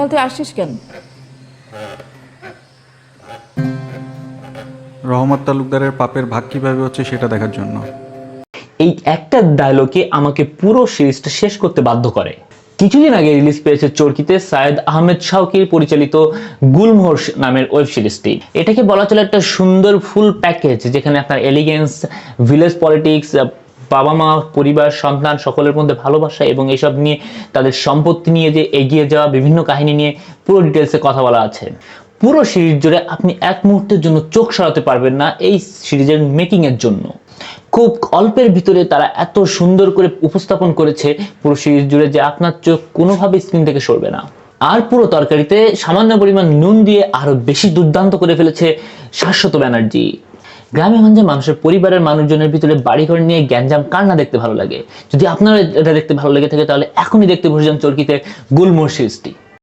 তাহলে তুই আসিস কেন? রহমত তালুকদারের পাপের ভাগ কীভাবে হচ্ছে সেটা দেখার জন্য। এই একটা ডায়লগে আমাকে পুরো সিরিজটা শেষ করতে বাধ্য করে। কিছুদিন আগে রিলিজ পেয়েছে চরকিতে সায়েদ আহমেদ শাওকির পরিচালিত গুলমোহর নামের ওয়েব সিরিজটি এটাকে বলা চলে একটা সুন্দর ফুল প্যাকেজ যেখানে আপনার এলিগেন্স ভিলেজ পলিটিক্স বাবা মা, পরিবার, সন্তান সকলের মধ্যে ভালোবাসা এবং এসব নিয়ে তাদের সম্পত্তি নিয়ে যে এগিয়ে যাওয়া বিভিন্ন কাহিনী নিয়ে পুরো ডিটেলসে কথা বলা আছে। পুরো সিরিজ জুড়ে আপনি এক মুহূর্তের জন্য চোখ সরাতে পারবেন না এই সিরিজের মেকিং এর জন্য। খুব অল্পের ভিতরে তারা এত সুন্দর করে উপস্থাপন করেছে পুরো সিরিজ জুড়ে যে আপনার চোখ কোনোভাবে স্ক্রিন থেকে সরবে না। আর পুরো তরকারিতে সামান্য পরিমাণ নুন দিয়ে আরও বেশি দুর্দান্ত করে ফেলেছে শাশ্বত ব্যানার্জি। গ্রামে গঞ্জে মানুষের পরিবারের মানুষজনের ভিতরে বাড়িঘর নিয়ে গ্যাঞ্জাম কার না দেখতে ভালো লাগে? যদি আপনার এটা দেখতে ভালো লেগে থাকে, তাহলে এখনই দেখতে বসে যান চরকিতে গুলমোর সিরিজটি